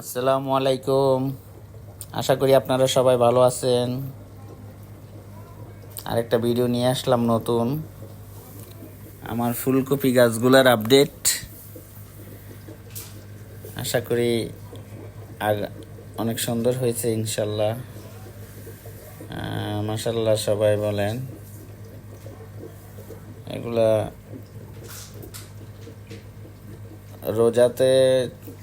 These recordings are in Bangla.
আসসালামু আলাইকুম আশা করি আপনারা সবাই ভালো আছেন। আরেকটা ভিডিও নিয়ে আসলাম নতুন। আমার ফুলকপি গাছগুলার আপডেট আশা করি অনেক সুন্দর হয়েছে ইনশাল্লাহ। আহ, মাশাল্লাহ সবাই বলেন। এগুলা রোজাতে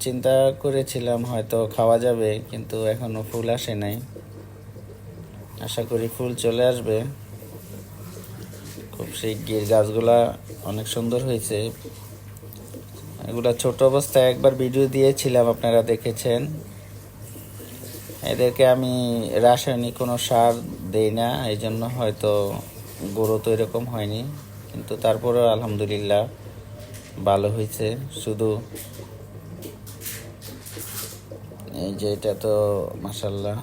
চিন্তা করেছিলাম হয়তো খাওয়া যাবে, কিন্তু এখনও ফুল আসে নাই। আশা করি ফুল চলে আসবে। খুব শিগগির গাছগুলা অনেক সুন্দর হয়েছে। এগুলা ছোট অবস্থায় একবার ভিডিও দিয়েছিলাম, আপনারা দেখেছেন। এদেরকে আমি রাসায়নিক কোনো সার দেই না এই জন্য হয়তো গরু তো এরকম হয়নি, কিন্তু তারপরেও আলহামদুলিল্লাহ ভালো হয়েছে। শুধু এই যে এটা তো মাসাল্লাহ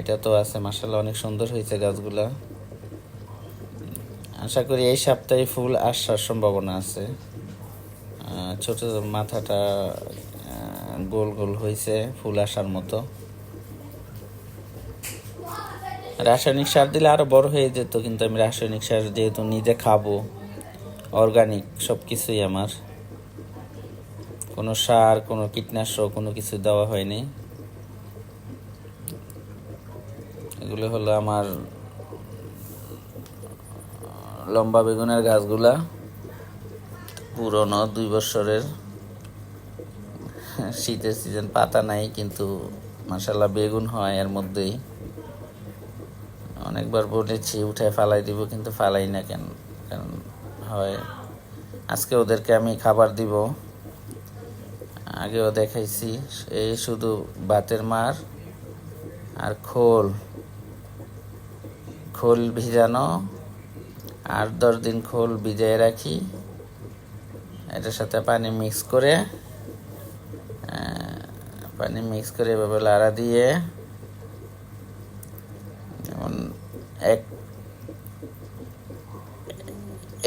এটা তো আছে মাসাল্লাহ অনেক সুন্দর হয়েছে গাছগুলা। আশা করি এই সপ্তাহে ফুল আসার সম্ভাবনা আছে। ছোট মাথাটা গোল গোল হয়েছে ফুল আসার মতো। রাসায়নিক সার দিলে আরও বড় হয়ে যেত, কিন্তু আমি রাসায়নিক সার যেহেতু নিজে খাব অর্গানিক সব কিছুই আমার। কোনো সার, কোনো কীটনাশক, কোনো কিছু দেওয়া হয়নি। এগুলো হলো আমার লম্বা বেগুনের গাছগুলা, পুরনো দুই বছরের। শীতের সিজন পাতা নাই, কিন্তু মাসাল্লাহ বেগুন হয় এর মধ্যেই। অনেকবার বলেছি উঠে ফালাই দিব, কিন্তু ফালাই না কেন? কারণ হয়, আজকে ওদেরকে আমি খাবার দিব। আগেও দেখাইছি এই শুধু ভাতের মার আর খোল। খোল ভিজানো, আট দশ দিন খোল ভিজিয়ে রাখি। এটার সাথে পানি মিক্স করে পানি মিক্স করে এভাবে লাড়া দিয়ে এক,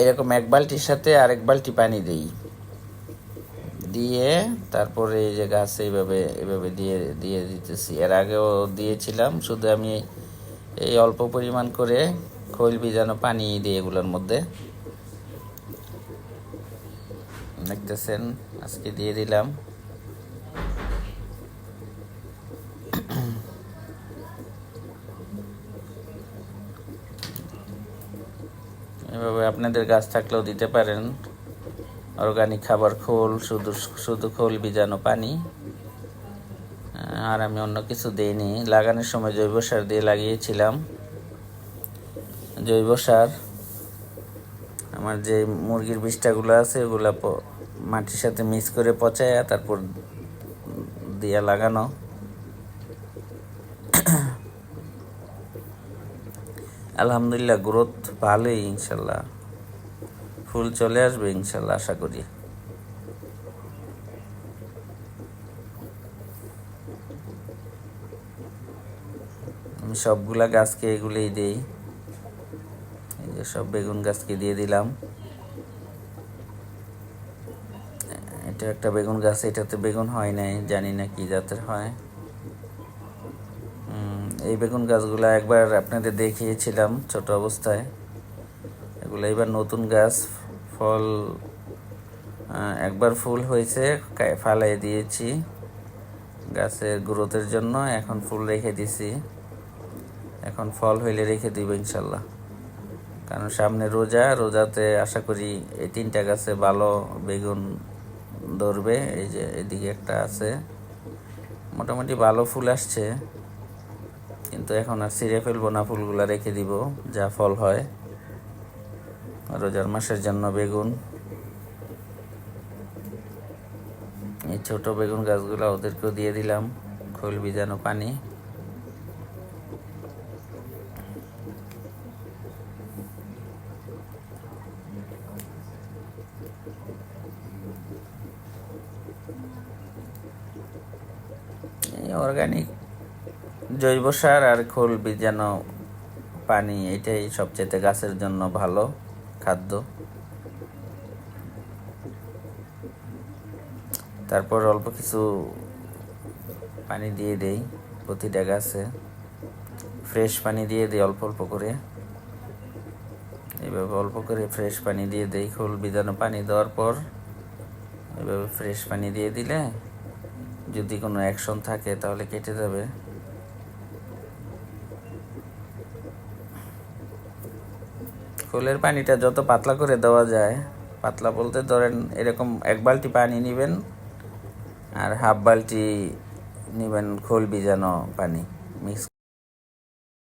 এরকম এক বালতির সাথে আরেক বালতি পানি দিই। দিয়ে তারপরে এই যে গাছ এইভাবে এভাবে দিয়ে দিয়ে দিতেছি। এর আগেও দিয়েছিলাম, শুধু আমি এই অল্প পরিমাণ করে খৈল ভিজানো পানি দিই এগুলোর মধ্যে। দেখতেছেন, আজকে দিয়ে দিলাম। এভাবে আপনাদের গাছ থাকলেও দিতে পারেন। অর্গানিক খাবার খোল, শুধু শুধু খোল ভিজানো পানি। আর আমি অন্য কিছু দিইনি। লাগানোর সময় জৈব সার দিয়ে লাগিয়েছিলাম। জৈব সার, আমার যে মুরগির বিষ্ঠাগুলো আছে, ওগুলো মাটির সাথে মিক্স করে পচায়, তারপর দিয়া লাগানো। আলহামদুলিল্লাহ গ্রোথ ভালোই, ইনশাল্লাহ। ফুল চলে আসবে, ইনশাল্লাহ, আশা করি। আমি সবগুলা গাছকে এগুলোই দিই। এই যে সব বেগুন গাছকে দিয়ে দিলাম। এটা একটা বেগুন গাছ, এটাতে বেগুন হয় নাই, জানি না কি জাতের হয়। এই বেগুন গাছগুলা একবার আপনাদের দেখিয়েছিলাম ছোট অবস্থায়। এগুলো এবার নতুন গাছ, ফল একবার ফুল হয়েছে ফালাই দিয়েছি গাছের গ্রোথের জন্য। এখন ফুল রেখে দিছি। এখন ফল হইলে রেখে দিব ইনশাল্লাহ। কারণ সামনে রোজা, রোজাতে আশা করি এই তিনটা গাছে ভালো বেগুন ধরবে। এই যে এদিকে একটা আছে। মোটামুটি ভালো ফুল আসছে। কিন্তু এখন আর ছিঁড়ে ফেলব না, ফুলগুলা রেখে দিব, যা ফল হয়। রোজার মাসের জন্য বেগুন। এই ছোট বেগুন গাছগুলো ওদেরকেও দিয়ে দিলাম, খোল ভিজানো পানি। অর্গানিক জৈব সার আর খোল বীজানো পানি, এটাই সবচেয়ে গাছের জন্য ভালো খাদ্য। তারপর অল্প কিছু পানি দিয়ে দেই প্রতিটা গাছে। ফ্রেশ পানি দিয়ে দিই অল্প অল্প করে। এভাবে অল্প করে ফ্রেশ পানি দিয়ে দেই খোল বিজানো পানি দেওয়ার পর। এভাবে ফ্রেশ পানি দিয়ে দিলে যদি কোনো অ্যাকশন থাকে তাহলে কেটে যাবে। খোলের পানিটা যত পাতলা করে দেওয়া যায়, পাতলা বলতে ধরেন এরকম এক বালতি পানি নেবেন আর হাফ বালতি নেবেন খোল বিজানো পানি, মিক্স